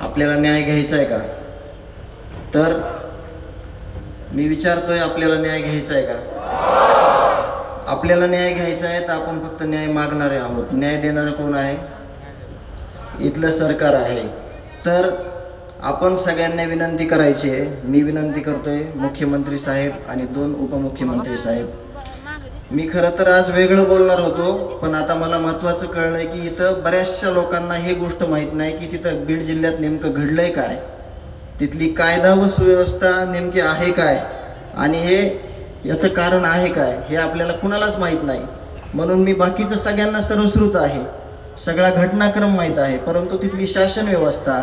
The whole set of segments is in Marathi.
आपल्याला न्याय घ्यायचा आहे का? तर मी विचारतोय आपल्याला न्याय घ्यायचा आहे का? आपल्याला न्याय घ्यायचा आहे तर आपण फक्त न्याय मागणारे आहोत. न्याय देणारं कोण आहे? इथलं सरकार आहे. तर आपण सगळ्यांना विनंती करायची आहे. मी विनंती करतोय मुख्यमंत्री साहेब आणि दोन उपमुख्यमंत्री साहेब. मी खरं तर आज वेगळं बोलणार होतो पण आता मला महत्त्वाचं कळलंय की इथं बऱ्याचशा लोकांना हे गोष्ट माहीत नाही की तिथं बीड जिल्ह्यात नेमकं घडलंय काय. तिथली कायदा व सुव्यवस्था नेमकी आहे काय आणि हे याचं कारण आहे काय हे आपल्याला कुणालाच माहीत नाही. म्हणून मी बाकीचं सगळ्यांना सर्वश्रुत आहे. सगळा घटनाक्रम माहीत आहे परंतु तिथली शासन व्यवस्था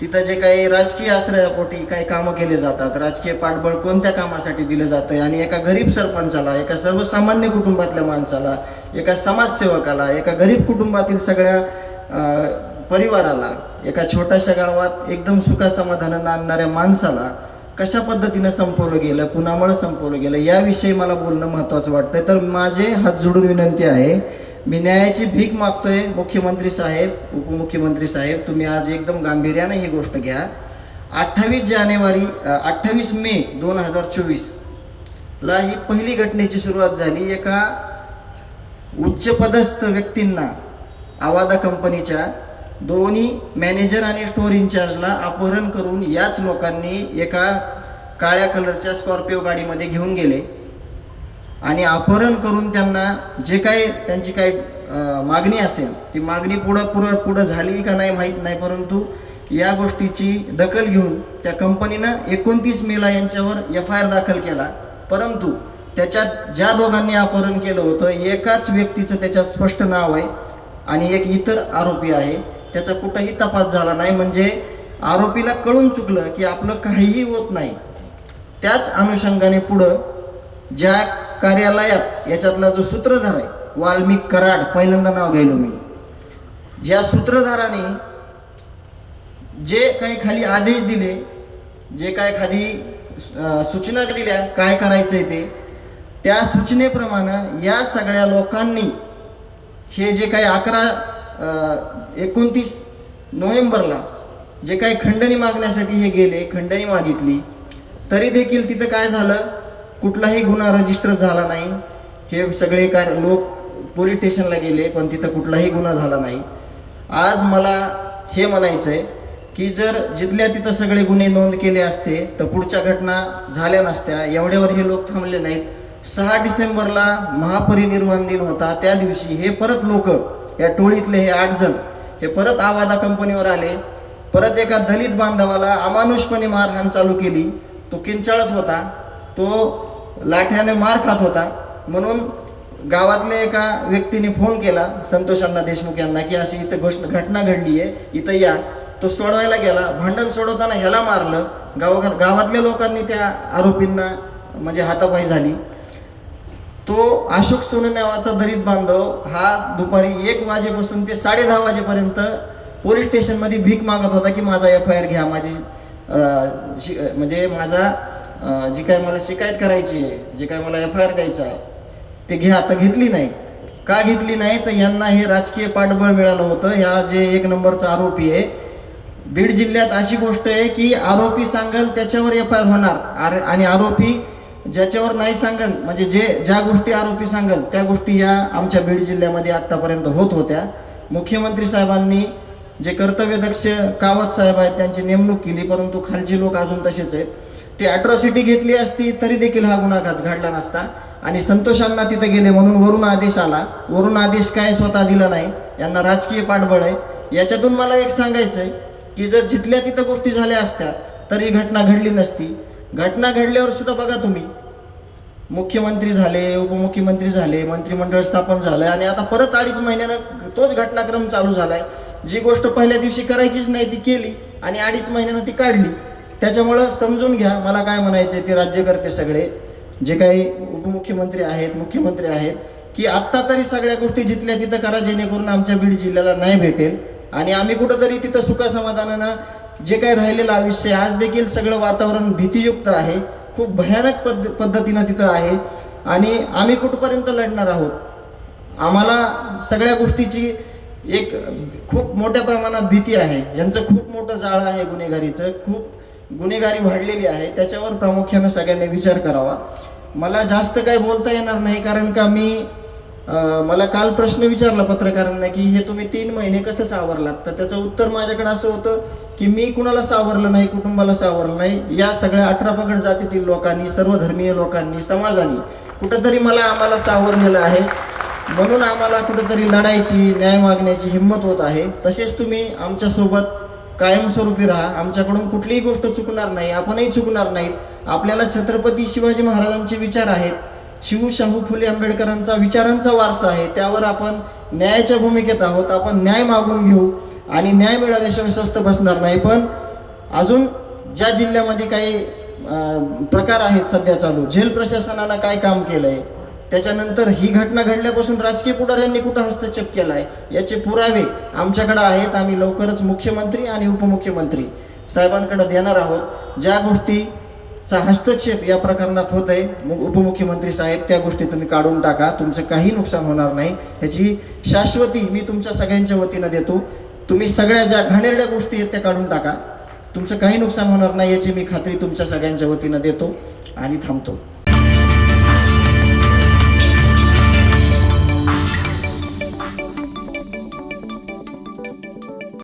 तिथं जे काही राजकीय आश्रयापोटी काही कामं केले जातात राजकीय पाठबळ कोणत्या कामासाठी दिलं जातं आणि एका गरीब सरपंचाला एका सर्वसामान्य कुटुंबातल्या माणसाला एका समाजसेवकाला एका गरीब कुटुंबातील सगळ्या परिवाराला एका छोट्याशा गावात एकदम सुखासमाधानानं आणणाऱ्या माणसाला कशा पद्धतीनं संपवलं गेलं कुणामुळे संपवलं गेलं याविषयी मला बोलणं महत्त्वाचं वाटतंय. तर माझे हात जोडून विनंती आहे मी न्यायाची भीक मागतोय मुख्यमंत्री साहेब उपमुख्यमंत्री साहेब. तुम्ही आज एकदम गांभीर्याने ही गोष्ट घ्या. अठ्ठावीस जानेवारी अठ्ठावीस मे दोन हजार चोवीस ला ही पहिली घटनेची सुरुवात झाली. एका उच्चपदस्थ व्यक्तींना आवादा कंपनीच्या दोन्ही मॅनेजर आणि स्टोअर इन्चार्जला अपहरण करून याच लोकांनी एका काळ्या कलरच्या स्कॉर्पिओ गाडीमध्ये घेऊन गेले. आणि अपहरण करून त्यांना जे काही त्यांची काही मागणी असेल ती मागणी पुढं पुढं पुढं झाली का नाही माहीत नाही परंतु या गोष्टीची दखल घेऊन त्या कंपनीनं एकोणतीस मेला यांच्यावर एफ आय आर दाखल केला. परंतु त्याच्यात ज्या दोघांनी अपहरण केलं होतं एकाच व्यक्तीचं त्याच्यात स्पष्ट नाव आहे आणि एक इतर आरोपी आहे. त्याचा कुठंही तपास झाला नाही. म्हणजे आरोपीला कळून चुकलं की आपलं काहीही होत नाही. त्याच अनुषंगाने पुढं ज्या कार्यालयात याच्यातला जो सूत्रधार आहे वाल्मिक कराड पहिल्यांदा नाव घ्यायलो मी. ज्या सूत्रधाराने जे काही खाली आदेश दिले जे काय खाली सूचना दिल्या काय करायचंय ते त्या सूचनेप्रमाणे या सगळ्या लोकांनी हे जे काही अकरा एकोणतीस नोव्हेंबरला जे काही खंडणी मागण्यासाठी हे गेले खंडणी मागितली तरी देखील तिथं काय झालं? कुठलाही गुन्हा रजिस्टर झाला नाही. हे सगळे काय लोक पोलीस स्टेशनला गेले पण तिथं कुठलाही गुन्हा झाला नाही. आज मला हे म्हणायचं आहे की जर जिथल्या तिथं सगळे गुन्हे नोंद केले असते तर पुढच्या घटना झाल्या नसत्या. एवढ्यावर हे लोक थांबले नाहीत. सहा डिसेंबरला महापरिनिर्वाण दिन होता. त्या दिवशी हे परत लोक या टोळीतले हे आठ जण हे परत आवादा कंपनीवर आले. परत एका दलित बांधवाला अमानुषपणे मारहाण चालू केली. तो किंचाळत होता. तो लाठ्याने मार खात होता. म्हणून गावातल्या एका व्यक्तीने फोन केला संतोष अण्णा देशमुख यांना की अशी इथं घोष घटना घडली आहे इथं या. तो सोडवायला गेला. भांडण सोडवताना ह्याला मारलं. गावा गावातल्या लोकांनी त्या आरोपींना म्हणजे हातापाई झाली. तो अशोक सोने नावाचा दलित बांधव हा दुपारी एक वाजेपासून ते साडे दहा वाजेपर्यंत पोलीस स्टेशनमध्ये भीक मागत होता की माझा एफ आय आर घ्या माझी शि- म्हणजे माझा जी काय मला शिकायत करायची आहे जे काय मला एफ आय आर द्यायचा आहे ते घ्या आता घेतली नाही. का घेतली नाही? तर यांना हे राजकीय पाठबळ मिळालं होतं. ह्या जे एक नंबरचा आरोपी आहे बीड जिल्ह्यात अशी गोष्ट आहे की आरोपी सांगेल त्याच्यावर एफ आय आर होणार. आर- आणि आरोपी ज्याच्यावर नाही सांगेल म्हणजे जे ज्या गोष्टी आरोपी सांगेल त्या गोष्टी या आमच्या बीड जिल्ह्यामध्ये आत्तापर्यंत होत होत्या. मुख्यमंत्री साहेबांनी जे कर्तव्यदक्ष कावत साहेब आहेत त्यांची नेमणूक केली परंतु खालचे लोक अजून तसेच आहेत. ती अॅट्रॉसिटी घेतली असती तरी देखील हा गुन्हा घडला नसता. आणि संतोषांना तिथे गेले म्हणून वरून आदेश आला. वरून आदेश काय स्वतः दिला नाही यांना राजकीय पाठबळ आहे. याच्यातून मला एक सांगायचंय की जर जिथल्या तिथं गोष्टी झाल्या असत्या तर ही घटना घडली नसती. घटना घडल्यावर सुद्धा बघा तुम्ही. मुख्यमंत्री झाले उपमुख्यमंत्री झाले मंत्रिमंडळ स्थापन झालं आणि आता परत अडीच महिन्यानं तोच घटनाक्रम चालू झालाय. जी गोष्ट पहिल्या दिवशी करायचीच नाही ती केली आणि अडीच महिन्यानं ती काढली. त्याच्यामुळं समजून घ्या मला काय म्हणायचं ते राज्यकर्ते सगळे. जे काही उपमुख्यमंत्री आहेत मुख्यमंत्री आहेत की आत्ता तरी सगळ्या गोष्टी जिथल्या तिथं करा जेणेकरून आमच्या बीड जिल्ह्याला नाही भेटेल. आणि आम्ही कुठंतरी तिथं सुखासमाधानानं जे काही राहिलेलं आयुष्य आहे, आज देखील सगळं वातावरण भीतीयुक्त आहे. खूप भयानक पद्ध पद्धतीनं तिथं आहे. आणि आम्ही कुठपर्यंत लढणार आहोत? आम्हाला सगळ्या गोष्टीची एक खूप मोठ्या प्रमाणात भीती आहे. यांचं खूप मोठं जाळं आहे गुन्हेगारीचं. खूप गुन्हेगारी वाढलेली आहे त्याच्यावर प्रामुख्यानं सगळ्यांनी विचार करावा. मला जास्त काही बोलता येणार नाही कारण का मी मला काल प्रश्न विचारला पत्रकारांना की हे तुम्ही तीन महिने कसं सावरलात? तर त्याचं उत्तर माझ्याकडे असं होतं की मी कुणाला सावरलं नाही कुटुंबाला सावरलं नाही. या सगळ्या अठरा पगड जातीतील लोकांनी सर्व धर्मीय लोकांनी समाजाने कुठंतरी मला आम्हाला सावरलेलं आहे. म्हणून आम्हाला कुठंतरी लढायची न्याय मागण्याची हिंमत होत आहे. तसेच तुम्ही आमच्यासोबत कायमस्वरूपी राहा. आमच्याकडून कुठलीही गोष्ट चुकणार नाही आपणही चुकणार नाहीत. आपल्याला छत्रपती शिवाजी महाराजांचे विचार आहेत. शिव शाहू फुले आंबेडकरांचा विचारांचा वारसा आहे. त्यावर आपण न्यायाच्या भूमिकेत आहोत. आपण न्याय मागून घेऊ आणि न्याय मिळाल्याशिवाय स्वस्त बसणार नाही. पण अजून ज्या जिल्ह्यामध्ये काही प्रकार आहेत सध्या चालू जेल प्रशासनानं काय काम केलंय? त्याच्यानंतर ही घटना घडल्यापासून राजकीय पुढाऱ्यांनी कुठं हस्तक्षेप केलाय? याचे पुरावे आमच्याकडे आहेत. आम्ही लवकरच मुख्यमंत्री आणि उपमुख्यमंत्री साहेबांकडे देणार आहोत. ज्या गोष्टीचा हस्तक्षेप या प्रकरणात होत आहे उपमुख्यमंत्री साहेब त्या गोष्टी तुम्ही काढून टाका. तुमचं काही नुकसान होणार नाही. ह्याची शाश्वती मी तुमच्या सगळ्यांच्या वतीनं देतो. तुम्ही सगळ्या ज्या घाणेरड्या गोष्टी आहेत त्या काढून टाका. तुमचं काही नुकसान होणार नाही याची मी खात्री तुमच्या सगळ्यांच्या वतीनं देतो. आणि थांबतो.